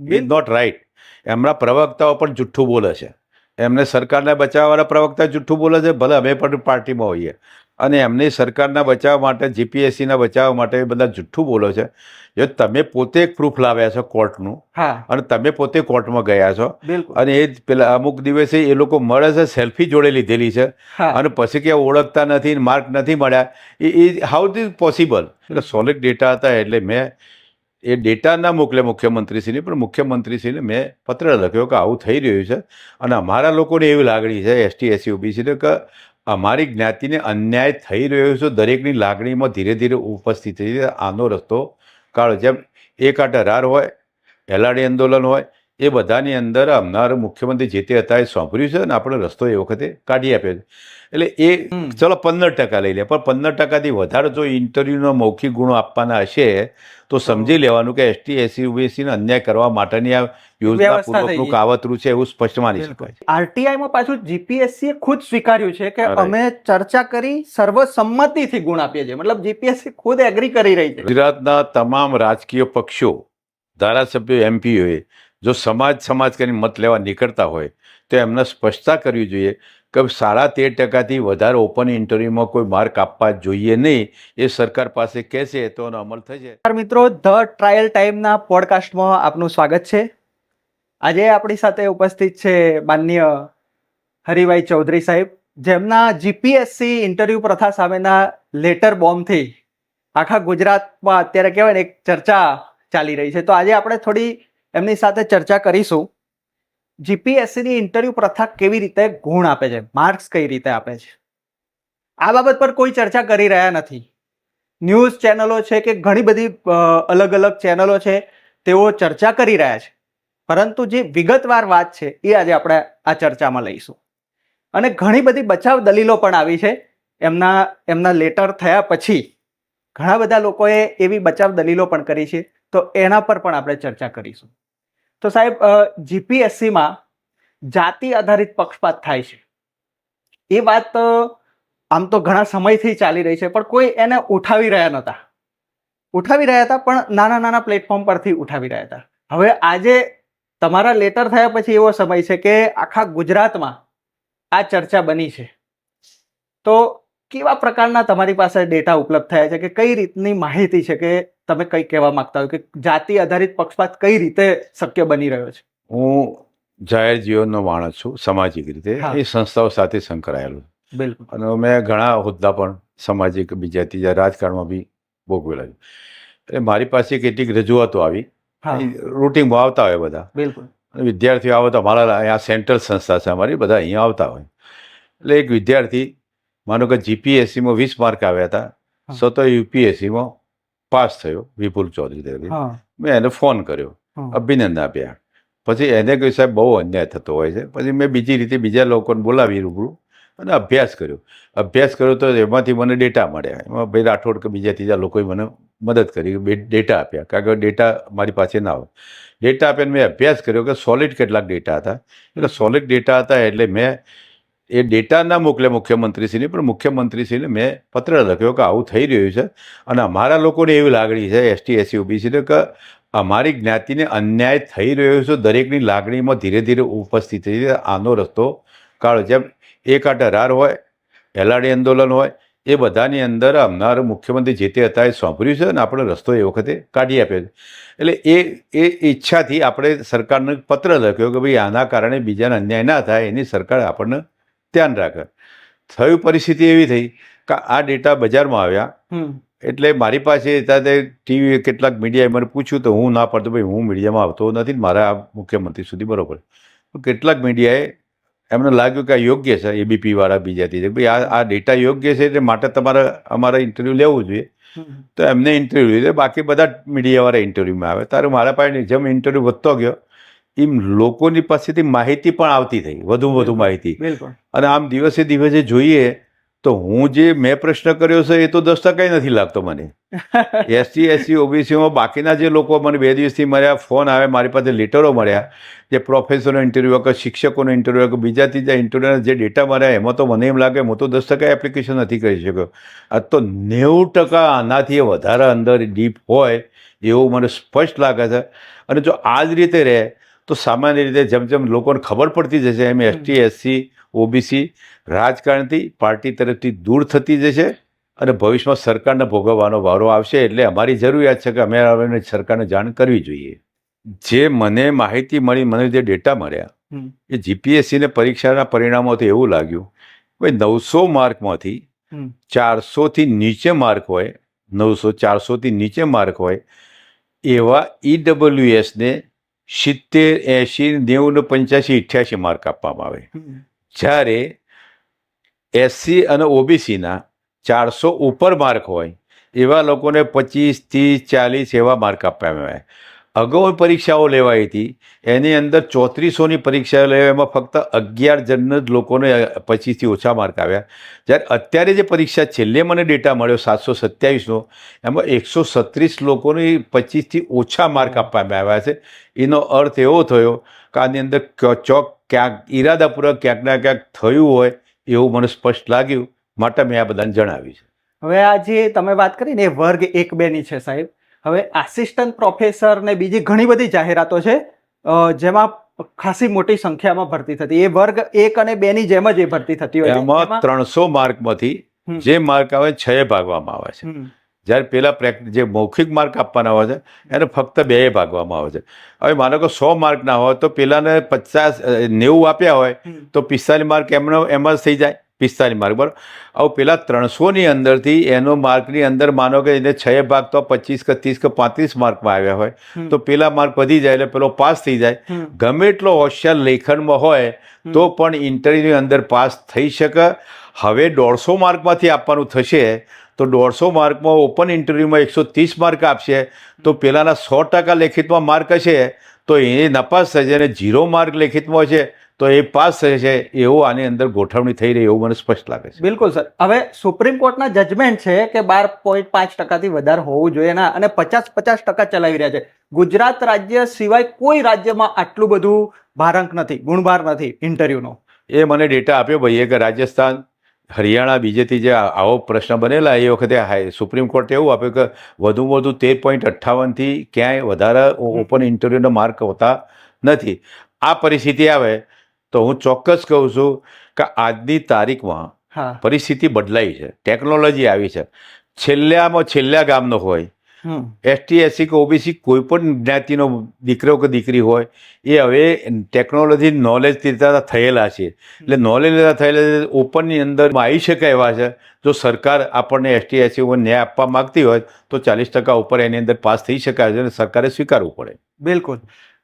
Is not right એમના પ્રવક્તાઓ પણ જુઠ્ઠું બોલે છે. એમને સરકારને બચાવવાના પ્રવક્તા જુઠ્ઠું બોલે છે ભલે અમે પણ પાર્ટીમાં હોઈએ. અને એમની સરકારના બચાવ માટે જીપીએસસીના બચાવ માટે બધા જુઠ્ઠું બોલો છે. જો તમે પોતે એક પ્રૂફ લાવ્યા છો કોર્ટનું અને તમે પોતે કોર્ટમાં ગયા છો અને એ જ પેલા અમુક દિવસે એ લોકો મળે છે સેલ્ફી જોડે લીધેલી છે અને પછી કે ઓળખતા નથી માર્ક નથી મળ્યા. એ એ હાઉ ઇઝ પોસિબલ એટલે સોલિડ ડેટા હતા એટલે મેં એ ડેટા ના મોકલે મુખ્યમંત્રીશ્રીને, પણ મુખ્યમંત્રીશ્રીને મેં પત્ર લખ્યો કે આવું થઈ રહ્યું છે. અને અમારા લોકોને એવી લાગણી છે એસટી એસસી ઓબીસીને કે અમારી જ્ઞાતિને અન્યાય થઈ રહ્યો છે, દરેકની લાગણીમાં ધીરે ધીરે ઉપસ્થિત થઈ આનો રસ્તો કાઢો. જેમ એક આ ડરાર હોય એલાડી આંદોલન હોય એ બધાની અંદર આવનાર મુખ્યમંત્રી જે તે હતા એ સોંપર્યું છે અને આપણે રસ્તો એ વખતે કાઢી આપ્યો છે. એટલે એ ચલો પંદર ટકા લઈ લે પણ પંદર ટકાથી વધારે જો ઇન્ટરવ્યૂનો મૌખિક ગુણો આપવાના હશે તો સમજી લેવાનું કે એસટી એસસી ઓબીસીને અન્યાય કરવા માટેની આ યોજના પૂર્વકનું કાવતરું છે એવું સ્પષ્ટ માની. શકાય આરટીઆઈમાં માં પાછું જીપીએસસી ખુદ સ્વીકાર્યું છે કે. અમે ચર્ચા કરી સર્વસંમતિથી ગુણ આપીએ છીએ. મતલબ જીપીએસસી ખુદ એગ્રી કરી રહી છે. ગુજરાતના તમામ રાજકીય પક્ષો ધારાસભ્યો એમપીઓએ જો સમાજ સમાજ કરીને મત લેવા નીકળતા હોય, તો એમને સ્પષ્ટતા કરવી જોઈએ કે સાડા તેર ટકાથી વધારે ઓપન ઇન્ટરવ્યુમાં કોઈ માર્ક આપવા જોઈએ નહીં. એ સરકાર પાસે કહેશે તો એનો અમલ થશે મિત્રો ધ ટ્રાયલ ટાઈમના પોડકાસ્ટમાં આપનું સ્વાગત છે. આજે આપણી સાથે ઉપસ્થિત છે માન્ય હરિભાઈ ચૌધરી સાહેબ, જેમના જીપીએસસી ઇન્ટરવ્યૂ પ્રથા સામેના લેટર બોમ્બથી આખા ગુજરાતમાં અત્યારે કહેવાય ને એક ચર્ચા ચાલી રહી છે. તો આજે આપણે થોડી એમની સાથે ચર્ચા કરીશું. જીપીએસસીની ઇન્ટરવ્યૂ પ્રથા કેવી રીતે ગુણ આપે છે? માર્ક્સ કઈ રીતે આપે છે? આ બાબત પર કોઈ ચર્ચા કરી રહ્યા નથી. ન્યૂઝ ચેનલો છે કે ઘણી બધી અલગ અલગ ચેનલો છે, તેઓ ચર્ચા કરી રહ્યા છે. પરંતુ જે વિગતવાર વાત છે, એ આજે આપણે આ ચર્ચામાં લઈશું. અને ઘણી બધી બચાવ દલીલો પણ આવી છે. એમના એમના લેટર થયા પછી ઘણા બધા લોકોએ એવી બચાવ દલીલો પણ કરી છે. તો એના પર પણ આપણે ચર્ચા કરીશું. તો સાહેબ જીપીએસસીમાં જાતિ આધારિત પક્ષપાત થાય છે. એ વાત આમ તો ઘણા સમયથી ચાલી રહી છે, પણ કોઈ એને ઉઠાવી રહ્યા નહોતા. ઉઠાવી રહ્યા હતા, પણ નાના નાના પ્લેટફોર્મ પરથી ઉઠાવી રહ્યા હતા. હવે આજે તમારા લેટર થયા પછી એવો સમય છે કે આખા ગુજરાતમાં આ ચર્ચા બની છે. તો કેવા પ્રકારના તમારી પાસે ડેટા ઉપલબ્ધ થયા છે કે કઈ રીતની માહિતી છે કે તમે કઈ કહેવા માંગતા હોય કે જાતિ આધારિત પક્ષપાત કઈ રીતે શક્ય બની રહ્યો છે? હું જાહેર જીવનનો માણસ છું સામાજિક રીતે. એ સંસ્થાઓ સાથે સંકળાયેલો બિલકુલ. અને મેં ઘણા હોદ્દા પણ સામાજિક બીજા ત્રીજા રાજકારણમાં બી ભોગવેલા છે. એટલે મારી પાસે કેટલીક રજૂઆતો આવી. રૂટિંગમાં આવતા હોય બધા. બિલકુલ. અને વિદ્યાર્થીઓ આવે તો અમારા અહીંયા સેન્ટ્રલ સંસ્થા છે અમારી બધા અહીંયા આવતા હોય. એટલે એક વિદ્યાર્થી માનો કે જીપીએસસીમાં વીસ માર્ક આવ્યા હતા. સો તો યુપીએસસીમાં પાસ થયો વિપુલ ચૌધરી તરીકે. મેં એને ફોન કર્યો. અભિનંદન આપ્યા. પછી એને કહ્યું સાહેબ બહુ અન્યાય થતો હોય છે. પછી મેં બીજી રીતે બીજા લોકોને બોલાવી રૂબરૂ અને અભ્યાસ કર્યો. અભ્યાસ કર્યો તો એમાંથી મને ડેટા મળ્યા. એમાં ભાઈ રાઠોડ કે બીજા ત્રીજા લોકોએ મને મદદ કરી બે ડેટા આપ્યા. કારણ કે ડેટા મારી પાસે ના હોય. ડેટા આપ્યા મેં અભ્યાસ કર્યો કે સોલિડ કેટલાક ડેટા હતા. એટલે સોલિડ ડેટા હતા એટલે મેં એ ડેટા ના મોકલે મુખ્યમંત્રીશ્રીને, પણ મુખ્યમંત્રીશ્રીને મેં પત્ર લખ્યો કે આવું થઈ રહ્યું છે. અને અમારા લોકોને એવી લાગણી છે, એસટી, એસસી, ઓબીસીને, કે અમારી જ્ઞાતિને અન્યાય થઈ રહ્યો છે, દરેકની લાગણીમાં ધીરે ધીરે ઉપસ્થિત થઈ છે આનો રસ્તો કાઢો. જેમ એક આ ડરાર હોય એલાડી આંદોલન હોય, એ બધાની અંદર આવનાર મુખ્યમંત્રી જે તે હતા એ સોંપર્યું છે અને આપણે રસ્તો એ વખતે કાઢી આપ્યો છે. એટલે એ એ ઈચ્છાથી આપણે સરકારને પત્ર લખ્યો કે ભાઈ આના કારણે બીજાને અન્યાય ના થાય, એની સરકાર આપણને ધ્યાન રાખે. થયું પરિસ્થિતિ એવી થઈ કે આ ડેટા બજારમાં આવ્યા. એટલે મારી પાસે ત્યારે ટીવી કેટલાક મીડિયાએ મને પૂછ્યું તો હું ના પડતો ભાઈ હું મીડિયામાં આવતો નથી મારા આ મુખ્યમંત્રી સુધી બરોબર. કેટલાક મીડિયાએ એમને લાગ્યું કે આ યોગ્ય છે એબીપીવાળા બીજાથી છે ભાઈ આ આ ડેટા યોગ્ય છે એટલે માટે તમારે અમારે ઇન્ટરવ્યૂ લેવું જોઈએ. તો એમને ઇન્ટરવ્યૂ લીધે. બાકી બધા મીડિયાવાળા ઇન્ટરવ્યૂમાં આવે. તારે મારા પાસે જેમ ઇન્ટરવ્યૂ વધતો ગયો એમ લોકોની પાસેથી માહિતી પણ આવતી થઈ વધુ વધુ માહિતી. બિલકુલ. અને આમ દિવસે દિવસે જોઈએ તો હું જે મેં પ્રશ્ન કર્યો છે એ તો દસ ટકા નથી લાગતો મને. એસટી એસસી ઓબીસીમાં બાકીના જે લોકો મને બે દિવસથી મળ્યા ફોન આવે મારી પાસે લેટરો મળ્યા જે પ્રોફેસરનો ઇન્ટરવ્યુ કે શિક્ષકોનો ઇન્ટરવ્યૂ કે બીજા ત્રીજા ઇન્ટરવ્યુના જે ડેટા મળ્યા એમાં તો મને એમ લાગે હું તો દસ ટકા એપ્લિકેશન નથી કરી શક્યો. આ તો નેવું ટકા આનાથી વધારે અંદર ડીપ હોય એવું મને સ્પષ્ટ લાગે છે. અને જો આ જ રીતે રહે તો સામાન્ય રીતે જેમ જેમ લોકોને ખબર પડતી જશે એમ એસટી એસસી ઓબીસી રાજકારણથી પાર્ટી તરફથી દૂર થતી જશે અને ભવિષ્યમાં સરકારને ભોગવવાનો વારો આવશે. એટલે અમારી જરૂરિયાત છે કે અમે હવે સરકારને જાણ કરવી જોઈએ. જે મને માહિતી મળી મને જે ડેટા મળ્યા. એ જીપીએસસીને પરીક્ષાના પરિણામોથી એવું લાગ્યું કે નવસો માર્કમાંથી ચારસોથી નીચે માર્ક હોય નવસો ચારસોથી નીચે માર્ક હોય એવા ઈડબ્લ્યુએસને સિત્તેર એંશી નેવું ને પંચ્યાસી અઠ્યાસી માર્ક આપવામાં આવે. જ્યારે એસસી અને ઓબીસીના ચારસો ઉપર માર્ક હોય એવા લોકોને પચીસ ત્રીસ ચાલીસ એવા માર્ક આપવામાં આવે. અગાઉ પરીક્ષાઓ લેવાઈ હતી. એની અંદર ચોત્રીસોની પરીક્ષાઓ લેવાય એમાં ફક્ત અગિયાર જણ જ લોકોને પચીસથી ઓછા માર્ક આવ્યા. જ્યારે અત્યારે જે પરીક્ષા છેલ્લે મને ડેટા મળ્યો સાતસો સત્યાવીસનો, એમાં એકસો સત્રીસ લોકોને પચીસથી ઓછા માર્ક આપવામાં આવ્યા છે. એનો અર્થ એવો થયો કે આની અંદર ચોક ક્યાંક ઈરાદાપૂર્વક ક્યાંક ક્યાંક થયું હોય એવું મને સ્પષ્ટ લાગ્યું. માટે મેં આ બધાને જણાવ્યું છે. હવે આ જે તમે વાત કરી ને એ વર્ગ એક બેની છે સાહેબ. હવે આસિસ્ટન્ટ પ્રોફેસર ને બીજી ઘણી બધી જાહેરાતો છે જેમાં ખાસી મોટી સંખ્યામાં ભરતી થતી. એ વર્ગ એક અને બે ની જેમ જ એ ભરતી થતી હોય એમાં ત્રણસો માર્કમાંથી. જે માર્ક આવે છ ભાગવામાં આવે છે. જ્યારે પેલા પ્રેક જે મૌખિક માર્ક આપવાના હોય છે એને ફક્ત બે ભાગવામાં આવે છે. હવે માનો કે સો માર્ક ના હોય તો પેલાને પચાસ નેવું આપ્યા હોય તો પિસ્તાલીસ માર્ક એમનો એમ જ થઈ જાય. પિસ્તાલીસ માર્ક. બરાબર? હવે પેલા ત્રણસોની અંદરથી એનો માર્કની અંદર માનો કે એને છ ભાગ તો પચીસ કે ત્રીસ કે પાંત્રીસ માર્કમાં આવ્યા હોય. તો પેલા માર્ક વધી જાય એટલે પેલો પાસ થઈ જાય. ગમે એટલો હોશિયાર લેખનમાં હોય તો પણ ઇન્ટરવ્યૂની અંદર પાસ થઈ શકે. હવે દોઢસો માર્કમાંથી આપવાનું થશે તો દોઢસો માર્કમાં ઓપન ઇન્ટરવ્યૂમાં એકસો ત્રીસ માર્ક આપશે. તો પહેલાંના સો ટકા લેખિતમાં માર્ક હશે તો એ નપાસ થશે અને ઝીરો માર્ક લેખિતમાં છે તો એ પાસ થશે એવું આની અંદર ગોઠવણી થઈ રહી એવું મને સ્પષ્ટ લાગે છે. બિલકુલ સર. હવે સુપ્રીમ કોર્ટના જજમેન્ટ છે કે બાર પોઈન્ટ પાંચ ટકાથી વધારે હોવું જોઈએ ના અને પચાસ પચાસ ટકા ચલાવી રહ્યા છે. ગુજરાત રાજ્ય સિવાય કોઈ રાજ્યમાં આટલું બધું ભારાંક નથી ગુણભાર નથી ઇન્ટરવ્યુનો એ મને ડેટા આપ્યો ભાઈએ કે રાજસ્થાન હરિયાણા બીજેથી જે આવો પ્રશ્ન બનેલા એ વખતે સુપ્રીમ કોર્ટે એવું આપ્યું કે વધુમાં વધુ તેર પોઈન્ટ અઠ્ઠાવનથી ક્યાંય વધારે ઓપન ઇન્ટરવ્યૂના માર્ક હોતા નથી. આ પરિસ્થિતિ આવે તો હું ચોક્કસ કહું છું કે આજની તારીખમાં પરિસ્થિતિ બદલાઈ છે. ટેકનોલોજી આવી છે. છેલ્લામાં છેલ્લા ગામનો હોય. એસટી એસસી કે ઓબીસી કોઈ પણ જ્ઞાતિનો દીકરો કે દીકરી હોય એ હવે ટેકનોલોજી નોલેજ લેતા થયેલા છે. એટલે નોલેજ લેતા થયેલા ઓપનની અંદર આવી શકે એવા છે. જો સરકાર આપણને એસટી એસસી ન્યાય આપવા માગતી હોય તો ચાલીસ ટકા ઉપર એની અંદર પાસ થઈ શકાય છે અને સરકારે સ્વીકારવું પડે. બિલકુલ.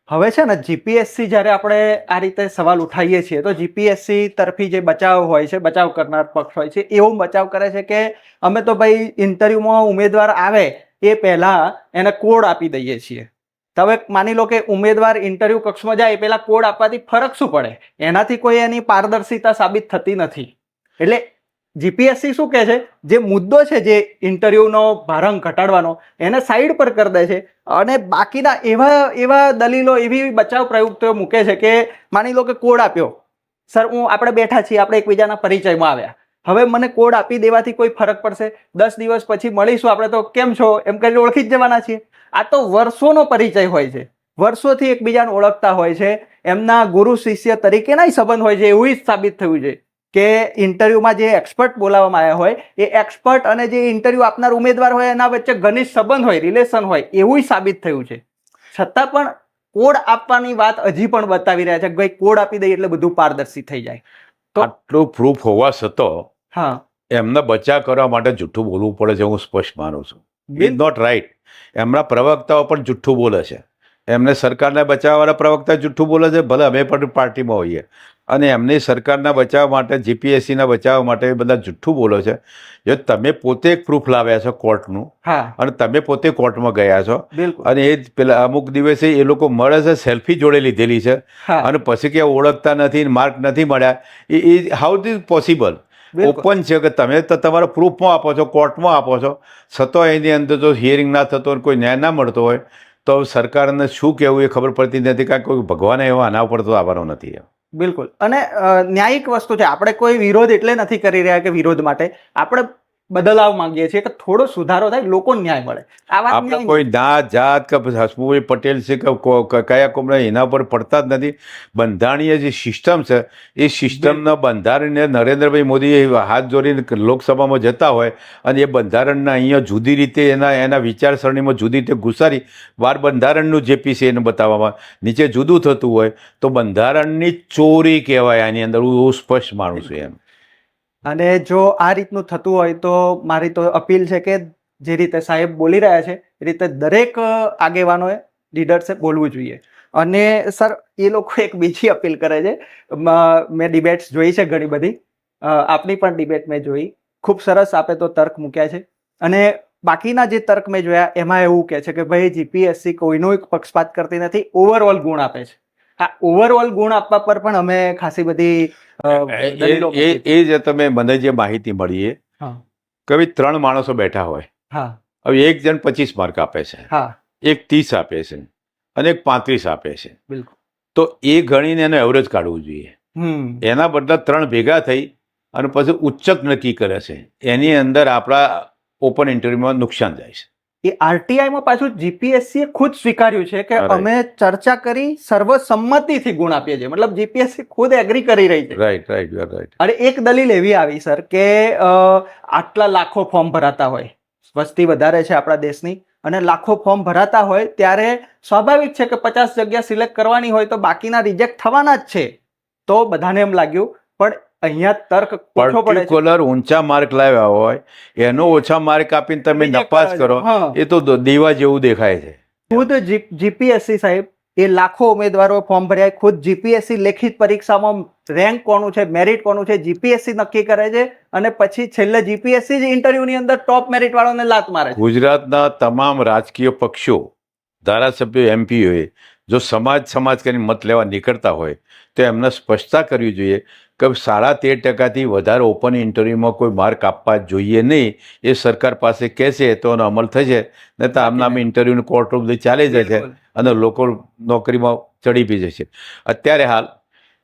હવે છે ને જીપીએસસી જ્યારે આપણે આ રીતે સવાલ ઉઠાવીએ છીએ તો જીપીએસસી તરફી જે બચાવ હોય છે બચાવ કરનાર પક્ષ હોય છે એવો બચાવ કરે છે કે અમે તો ભાઈ ઇન્ટરવ્યુમાં ઉમેદવાર આવે એ પહેલા એને કોડ આપી દઈએ છીએ. તો હવે માની લો કે ઉમેદવાર ઇન્ટરવ્યુ કક્ષમાં જાય એ પહેલાં કોડ આપવાથી ફરક શું પડે? એનાથી કોઈ એની પારદર્શિતા સાબિત થતી નથી. એટલે જીપીએસસી શું કહે છે? જે મુદ્દો છે જે ઇન્ટરવ્યુનો ભારંગ ઘટાડવાનો, એને સાઈડ પર કરી દે છે. અને બાકીના એવા એવા દલીલો, એવી બચાવ પ્રયુક્તિઓ મૂકે છે કે માની લો કે કોડ આપ્યો. સર, હું, આપણે બેઠા છીએ, આપણે એકબીજાના પરિચયમાં આવ્યા. હવે મને કોડ આપી દેવાથી કોઈ ફરક પડશે. દસ દિવસ પછી મળીશું આપણે તો કેમ છો? એમ કરીને ઓળખી જ જવાના છીએ. આ તો વર્ષોનો પરિચય હોય છે. વર્ષોથી એકબીજાને ઓળખતા હોય છે. એમના ગુરુ, શિષ્ય તરીકેના સંબંધ હોય છે. એવું જ સાબિત થયું છે કે ઇન્ટરવ્યુમાં જે એક્સપર્ટ બોલાવવામાં આવ્યા હોય, એ એક્સપર્ટ અને જે ઇન્ટરવ્યુ આપનાર ઉમેદવાર હોય, એના વચ્ચે ઘનિષ્ઠ સંબંધ હોય રિલેશન હોય, એવું સાબિત થયું છે. છતાં પણ કોડ આપવાની વાત હજી પણ બતાવી રહ્યા છે ભાઈ કોડ આપી દઈએ એટલે બધું પારદર્શી થઈ જાય. આટલું પ્રૂફ હોવા છતાં હા. એમને બચાવ કરવા માટે જૂઠું બોલવું પડે છે હું સ્પષ્ટ માનું છું. ઇઝ નોટ રાઈટ એમના પ્રવક્તાઓ પણ જૂઠું બોલે છે. એમને સરકારને બચાવવાના પ્રવક્તા જૂઠું બોલે છે ભલે અમે પણ પાર્ટીમાં હોઈએ. અને એમની સરકારના બચાવ માટે જીપીએસસીના બચાવ માટે બધા જુઠ્ઠું બોલો છે. જો તમે પોતે એક પ્રૂફ લાવ્યા છો કોર્ટનું અને તમે પોતે કોર્ટમાં ગયા છો અને એ પેલા અમુક દિવસે એ લોકો મળે છે સેલ્ફી જોડે લીધેલી છે અને પછી ક્યાં ઓળખતા નથી માર્ક નથી મળ્યા. એ હાઉ ઇઝ પોસિબલ ઓપન છે કે તમે તો તમારા પ્રૂફમાં આપો છો કોર્ટમાં આપો છો. છતાં એની અંદર જો હિયરિંગ ના થતો હોય કોઈ ન્યાય ના મળતો હોય તો સરકારને શું કહેવું એ ખબર પડતી નથી કારણ કે ભગવાને એવા આના ઉપર તો આવવાનો નથી બિલકુલ. અને ન્યાયિક વસ્તુ છે. આપણે કોઈ વિરોધ એટલે નથી કરી રહ્યા કે વિરોધ માટે. આપણે બદલાવ માંગીએ છીએ કે થોડો સુધારો થાય લોકો ન્યાય મળે. આ વાત કોઈ ના જાત કે હસમુભાઈ પટેલ છે કે કયા કોમના એના પર પડતા જ નથી. બંધારણીય જે સિસ્ટમ છે એ સિસ્ટમના બંધારણને નરેન્દ્રભાઈ મોદી હાથ જોડીને લોકસભામાં જતા હોય અને એ બંધારણના અહીંયા જુદી રીતે એના એના વિચારસરણીમાં જુદી રીતે ઘુસારી વાર બંધારણનું જે પી છે એને બતાવવામાં નીચે જુદું થતું હોય તો બંધારણની ચોરી કહેવાય આની અંદર. હું હું સ્પષ્ટ માનું છું એમ. અને જો આ રીતનું થતું હોય તો મારી તો અપીલ છે કે જે રીતે સાહેબ બોલી રહ્યા છે, એ રીતે દરેક આગેવાનોએ લીડર્સે બોલવું જોઈએ. અને સર, એ લોકો એક બીજી અપીલ કરે છે. મેં ડિબેટ્સ જોઈ છે ઘણી બધી. આપની પણ ડિબેટ મેં જોઈ. ખૂબ સરસ આપે તો તર્ક મૂક્યા છે. અને બાકીના જે તર્ક મેં જોયા, એમાં એવું કહે છે કે ભાઈ જીપીએસસી કોઈનો પક્ષપાત કરતી નથી ઓવરઓલ ગુણ આપે છે. આ ઓવરઓલ ગુણ આપવા પર પણ અમે ખાસી બધી એ મૂકી. તમે મને જે માહિતી મળી એ કે ભાઈ ત્રણ માણસો બેઠા હોય. હવે એક જણ પચીસ માર્ક આપે છે. એક ત્રીસ આપે છે. અને એક પાંત્રીસ આપે છે. બિલકુલ. તો એ ગણીને એને એવરેજ કાઢવું જોઈએ. એના બદલા ત્રણ ભેગા થઈ અને પછી ઉચ્ચક નક્કી કરે છે. એની અંદર આપણા ઓપન ઇન્ટરવ્યુમાં નુકસાન જાય છે. એ આરટીઆઈ માં પાછું જીપીએસસી ખુદ સ્વીકાર્યું છે કે અમે ચર્ચા કરી સર્વસંમતિથી ગુણ આપીએ છીએ. મતલબ જીપીએસસી ખુદ એગ્રી કરી રહી છે. રાઈટ રાઈટ રાઈટ અને એક દલીલ એવી આવી સર કે આટલા લાખો ફોર્મ ભરાતા હોય વસ્તી વધારે છે આપણા દેશની અને લાખો ફોર્મ ભરાતા હોય ત્યારે સ્વાભાવિક છે કે પચાસ જગ્યા સિલેક્ટ કરવાની હોય તો બાકીના રિજેક્ટ થવાના જ છે. તો બધાને એમ લાગ્યું. પણ અહીંયા તર્ક પડે પર્ટિક્યુલર ઊંચા માર્ક લાવ્યા હોય એનો ઓછા માર્ક આપીને તમે નપાસ કરો એ તો દીવા જેવું દેખાય છે. ખુદ જીપીએસસી સાહેબ એ લાખો ઉમેદવારો ફોર્મ ભર્યા ખુદ જીપીએસસી લેખિત પરીક્ષામાં રેન્ક કોનું છે મેરિટ કોનું છે જીપીએસસી નક્કી કરે છે અને પછી છેલ્લે જીપીએસસી જ ઇન્ટરવ્યુની અંદર ટોપ મેરિટ વાળાને લાત મારે ગુજરાતના તમામ રાજકીય પક્ષો ધારાસભ્યો એમપીઓએ જો સમાજ સમાજ કરીને મત લેવા નીકળતા હોય તો એમને સ્પષ્ટતા કરવી જોઈએ કે સાડા તેર ટકાથી વધારે ઓપન ઇન્ટરવ્યુમાં કોઈ માર્ક આપવા જોઈએ નહીં. એ સરકાર પાસે કહેશે તો એનો અમલ થશે. નહીં તો આમના આમ ઇન્ટરવ્યુનું કોર્ટરૂમ બધી ચાલી જશે છે અને લોકો નોકરીમાં ચડી બી જશે. અત્યારે હાલ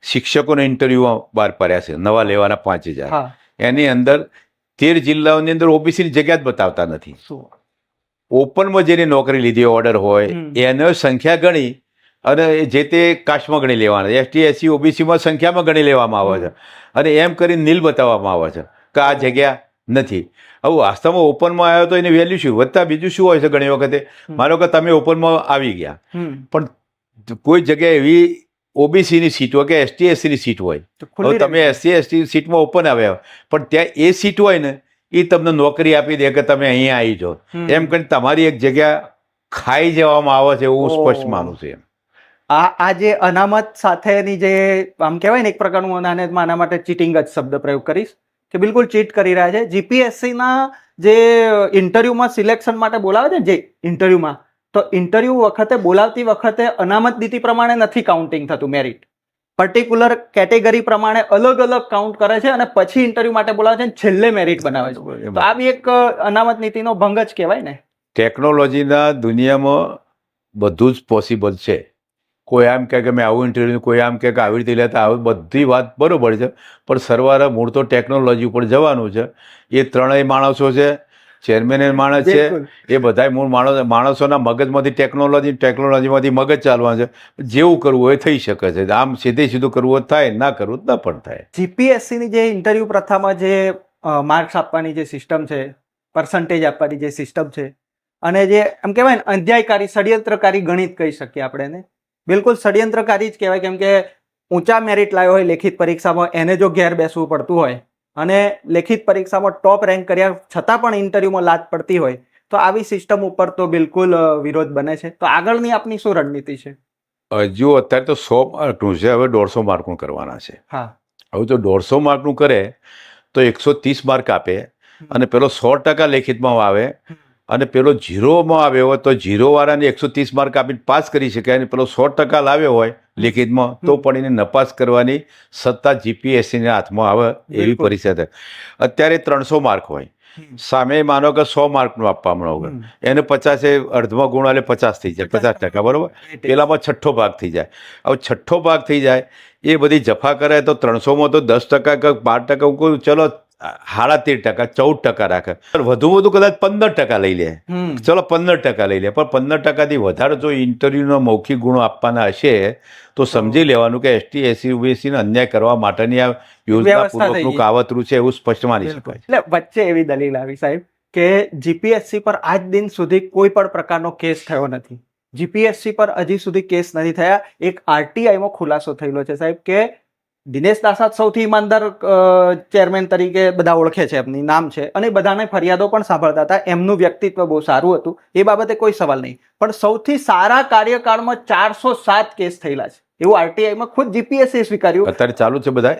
શિક્ષકોના ઇન્ટરવ્યુ બહાર પડ્યા છે નવા લેવાના પાંચ હજાર. એની અંદર તેર જિલ્લાઓની અંદર ઓબીસીની જગ્યા જ બતાવતા નથી. ઓપનમાં જેની નોકરી લીધી ઓર્ડર હોય એનો સંખ્યા ગણી અને એ જે તે કાસ્ટમાં ગણી લેવાના. એસટી એસસી ઓબીસીમાં સંખ્યામાં ગણી લેવામાં આવે છે. અને એમ કરીને નીલ બતાવવામાં આવે છે કે આ જગ્યા નથી. હવે વાસ્તવમાં ઓપનમાં આવ્યો તો એની વેલ્યુ શું? વધતા બીજું શું હોય છે ઘણી વખતે. માનો કે તમે ઓપનમાં આવી ગયા. પણ કોઈ જગ્યાએ એવી ઓબીસીની સીટ હોય કે એસટી એસસીની સીટ હોય તમે એસસી એસટી સીટમાં ઓપન આવ્યા પણ ત્યાં એ સીટ હોય ને એ તમને નોકરી આપી દે કે તમે અહીંયા આવી જાઓ. એમ કરીને તમારી એક જગ્યા ખાઈ જવામાં આવે છે એવું સ્પષ્ટ માનું છું એમ. આ આ જે અનામત સાથેની જે આમ કહેવાય ને એક પ્રકારનું અનામતમાં આના માટે ચીટિંગ જ શબ્દ પ્રયોગ કરીશ કે બિલકુલ ચીટ કરી રહ્યા છે. જીપીએસસીના જે ઇન્ટરવ્યુમાં સિલેક્શન માટે બોલાવે છે જે ઇન્ટરવ્યુમાં તો ઇન્ટરવ્યુ વખતે બોલાવતી વખતે અનામત નીતિ પ્રમાણે નથી કાઉન્ટિંગ થતું મેરિટ પર્ટિક્યુલર કેટેગરી પ્રમાણે અલગ અલગ કાઉન્ટ કરે છે અને પછી ઇન્ટરવ્યુ માટે બોલાવે છે અને છેલ્લે મેરિટ બનાવે છે. તો આ બી એક અનામત નીતિનો ભંગ જ કહેવાય ને. ટેકનોલોજીના દુનિયામાં બધું જ પોસિબલ છે. કોઈ આમ કહે કે મેં આવું ઇન્ટરવ્યુ કોઈ આમ કહે કે આવી રીતે લેતા આવે બધી વાત બરોબર છે. પણ સરવારે મૂળ તો ટેકનોલોજી ઉપર જવાનું છે. એ ત્રણેય માણસો છે ચેરમેન માણસ છે એ બધા મૂળ માણસ માણસોના મગજમાંથી ટેકનોલોજી ટેકનોલોજીમાંથી મગજ ચાલવા છે. જેવું કરવું હોય એ થઈ શકે છે. આમ સીધે સીધું કરવું થાય ના કરવું ન પણ થાય. જીપીએસસીની જે ઇન્ટરવ્યુ પ્રથામાં જે માર્ક્સ આપવાની જે સિસ્ટમ છે પર્સન્ટેજ આપવાની જે સિસ્ટમ છે અને જે એમ કહેવાય ને અધ્યાયકારી ષડયંત્રકારી ગણિત કહી શકીએ આપણે એને. બિલકુલ ષડયંત્રકારી જ કહેવાય કેમ કે ઊંચા મેરિટ લાવ્યો હોય લેખિત પરીક્ષામાં એને જો ઘેર બેસવું પડતું હોય. અને લેખિત પરીક્ષામાં ટોપ રેન્ક કર્યા છતાં પણ ઇન્ટરવ્યુમાં લાત પડતી હોય તો આવી સિસ્ટમ ઉપર તો બિલકુલ વિરોધ બને છે. તો આગળની આપની શું રણનીતિ છે? જો અત્યારે તો સો માર્કનું છે હવે દોઢસો માર્કનું કરવાના છે. હા. હવે જો દોઢસો માર્કનું કરે તો એકસો ત્રીસ માર્ક આપે અને પેલો સો ટકા લેખિતમાં આવે અને પેલો ઝીરોમાં આવ્યો હોય તો ઝીરોવાળાને એકસો ત્રીસ માર્ક આપીને પાસ કરી શકાય અને પેલો સો ટકા લાવ્યો હોય લેખિતમાં તો પણ એને નપાસ કરવાની સત્તા જીપીએસસીના હાથમાં આવે એવી બિલકુલ. પરિસ્થિતિ અત્યારે ત્રણસો માર્ક હોય. સામે માનો કે સો માર્કનું આપવામાં આવે. એને પચાસે અડધમાં ગુણ એટલે પચાસ થઈ જાય પચાસ ટકા બરાબર? પેલામાં છઠ્ઠો ભાગ થઈ જાય. હવે છઠ્ઠો ભાગ થઈ જાય એ બધી જફા કરે તો ત્રણસોમાં તો દસ ટકા કે બાર ટકા હું કહું ચલો સાડા તેર ટકા ચૌદ ટકા રાખે. વધુ વધુ કદાચ પંદર ટકા લઈ લે. ચલો પંદર ટકા લઈ લે. પણ પંદર ટકાથી વધારે જો ઇન્ટરવ્યુનો મૌખિક ગુણો આપવાના હશે તો સમજી લેવાનું કે એસટી એસી ઓબીસીને અન્યાય કરવા માટેની આ યોજનાપૂર્વકનું કાવતરું છે એવું સ્પષ્ટ માની શકાય એટલે વચ્ચે એવી દલીલ આવી સાહેબ કે જીપીએસસી પર આજ દિન સુધી કોઈ પણ પ્રકારનો કેસ થયો નથી. જીપીએસસી પર હજી સુધી કેસ નથી થયા. એક આરટીઆઈમાં ખુલાસો થયેલો છે સાહેબ કે દિનેશ દાસાત સૌથી ઈમાનદાર ચેરમેન તરીકે બધા ઓળખે છે એમની નામ છે. અને બધાને ફરિયાદો પણ સાંભળતા હતા. એમનું વ્યક્તિત્વ બહુ સારું હતું. એ બાબતે કોઈ સવાલ નહીં. પણ સૌથી સારા કાર્યકાળમાં ચારસો સાત કેસ થયેલા છે. એવું આરટીઆઈમાં ખુદ જીપીએસએ સ્વીકાર્યું. અત્યારે ચાલુ છે બધા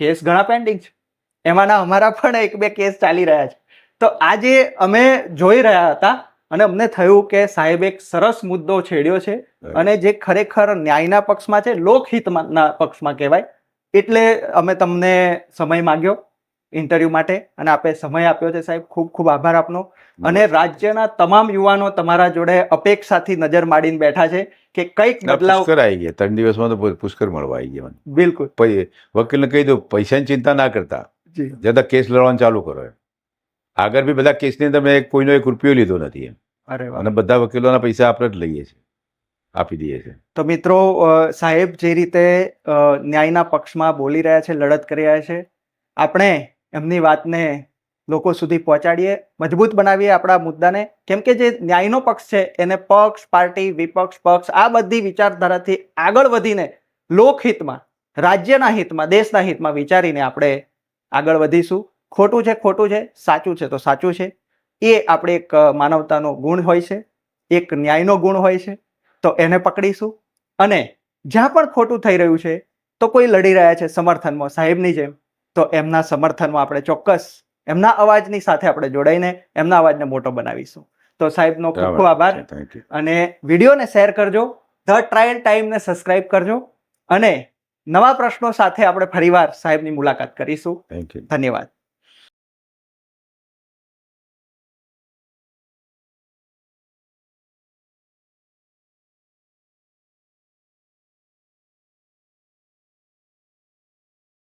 કેસ ઘણા પેન્ડિંગ છે. એમાંના અમારા પણ એક બે કેસ ચાલી રહ્યા છે. તો આજે અમે જોઈ રહ્યા હતા અને અમને થયું કે સાહેબ એક સરસ મુદ્દો છેડ્યો છે અને જે ખરેખર ન્યાયના પક્ષમાં છે લોકહિતના પક્ષમાં કહેવાય એટલે અમે તમને સમય માંગ્યો ઇન્ટરવ્યુ માટે અને આપે સમય આપ્યો છે સાહેબ. ખૂબ ખૂબ આભાર આપનો. અને રાજ્યના તમામ યુવાનો તમારા જોડે અપેક્ષાથી નજર માડીને બેઠા છે કે કંઈક બદલાવ પુષ્કર આવી ગયા. ત્રણ દિવસમાં તો પુષ્કર મળવા આવી ગયા બિલકુલ. વકીલને કહી દો પૈસાની ચિંતા ના કરતા. જી. જતા કેસ લડવાનું ચાલુ કરો આગળ બી બધા કેસની અંદર મેં કોઈનો એક રૂપિયો લીધો નથી એમ. અને બધા વકીલોના પૈસા આપણે જ લઈએ છીએ. આપી દઈએ છીએ. તો મિત્રો સાહેબ જે રીતે ન્યાયના પક્ષમાં બોલી રહ્યા છે, લડત કરી રહ્યા છે, આપણે એમની વાતને લોકો સુધી પહોંચાડીએ, મજબૂત બનાવીએ આપણા મુદ્દાને. કેમ કે જે ન્યાયનો પક્ષ છે, એને પક્ષ, પાર્ટી, વિપક્ષ, પક્ષ, આ બધી વિચારધારાથી આગળ વધીને લોકહિતમાં, રાજ્યના હિતમાં, દેશના હિતમાં વિચારીને આપણે આગળ વધીશું. ખોટું છે ખોટું છે, સાચું છે, તો સાચું છે. એ આપણે એક માનવતાનો ગુણ હોય છે, એક ન્યાયનો ગુણ હોય છે. તો એને પકડીશું. અને જ્યાં પણ ખોટું થઈ રહ્યું છે તો કોઈ લડી રહ્યા છે સમર્થનમાં સાહેબની જેમ. તો એમના સમર્થનમાં આપણે ચોક્કસ એમના અવાજની સાથે આપણે જોડાઈને એમના અવાજને મોટો બનાવીશું. તો સાહેબનો ખૂબ ખૂબ આભાર. અને વિડીયોને શેર કરજો. ધ ટ્રાયલ ટાઈમને સબસ્ક્રાઇબ કરજો. અને નવા પ્રશ્નો સાથે આપણે ફરીવાર સાહેબની મુલાકાત કરીશું. ધન્યવાદ.